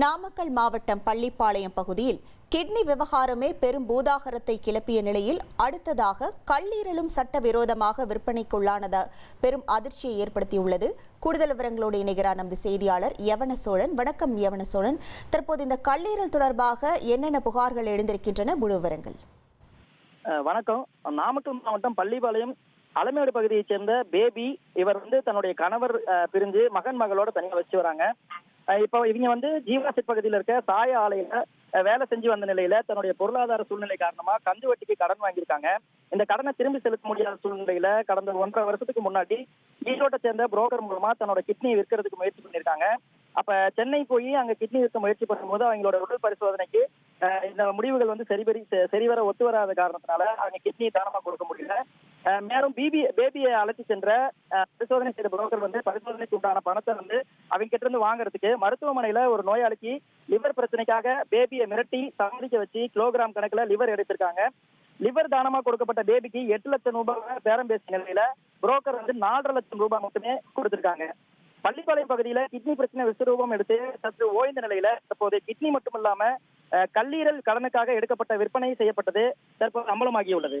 நாமக்கல் மாவட்டம் பள்ளிப்பாளையம் பகுதியில் கிட்னி விவகாரமே பெரும் பூதாகரத்தை கிளப்பிய நிலையில் அடுத்ததாக கல்லீரலும் சட்டவிரோதமாக விற்பனைக்குள்ளானத. பெரும் அதிர்ச்சியை ஏற்படுத்தியுள்ளது. கூடுதல் விவரங்களோடு இணைகிறார் நமது செய்தியாளர் யவன சோழன். வணக்கம் யவன சோழன். தற்போது இந்த கல்லீரல் தொடர்பாக என்னென்ன புகார்கள் எழுந்திருக்கின்றன? முழு விவரங்கள். வணக்கம். நாமக்கல் மாவட்டம் பள்ளிப்பாளையம் அலமேடு பகுதியைச் சேர்ந்த பேபி இவர் வந்து தன்னுடைய கணவர் அஹ், பிரிஞ்சு மகன் மகளோட தனியாக வச்சு வராங்க. இப்போ இவங்க வந்து ஜீவாசிட் பகுதியில் இருக்க சாய ஆலையில வேலை செஞ்சு வந்த நிலையில தன்னுடைய பொருளாதார சூழ்நிலை காரணமா கந்து வட்டிக்கு கடன் வாங்கியிருக்காங்க. இந்த கடனை திரும்பி செலுத்த முடியாத சூழ்நிலையில கடந்த ஒன்றரை வருஷத்துக்கு முன்னாடி ஈரோட்டை சேர்ந்த புரோக்கர் மூலமா தன்னோட கிட்னி விற்கிறதுக்கு முயற்சி பண்ணியிருக்காங்க. அப்ப சென்னை போய் அங்க கிட்னி விற்க முயற்சி பண்ணும்போது அவங்களோட உடல் பரிசோதனைக்கு இந்த முடிவுகள் வந்து சரிபரி சரிவர ஒத்து வராத காரணத்தினால அவங்க கிட்னி தானமா கொடுக்க முடியல. மேலும் பிபி பேபியை அழைச்சி சென்ற பரிசோதனை செய்த புரோக்கர் வந்து பரிசோதனைக்கு உண்டான பணத்தை வந்து அவங்க கிட்ட இருந்து வாங்குறதுக்கு மருத்துவமனையில ஒரு நோயாளிக்கு லிவர் பிரச்சனைக்காக பேபியை மிரட்டி சமாளிக்க வச்சு கிலோகிராம் கணக்குல லிவர் எடுத்திருக்காங்க. லிவர் தானமா கொடுக்கப்பட்ட பேபிக்கு எட்டு லட்சம் ரூபாய் பேரம் பேசிய நிலையில புரோக்கர் வந்து நாலரை லட்சம் ரூபாய் மட்டுமே கொடுத்திருக்காங்க. பள்ளிப்பாளையம் பகுதியில கிட்னி பிரச்சனை விஸ்வரூபம் எடுத்து சற்று ஓய்ந்த நிலையில தற்போது கிட்னி மட்டும் இல்லாம கல்லீரல் கடனுக்காக எடுக்கப்பட்ட விற்பனை செய்யப்பட்டது தற்போது அமலமாகியுள்ளது.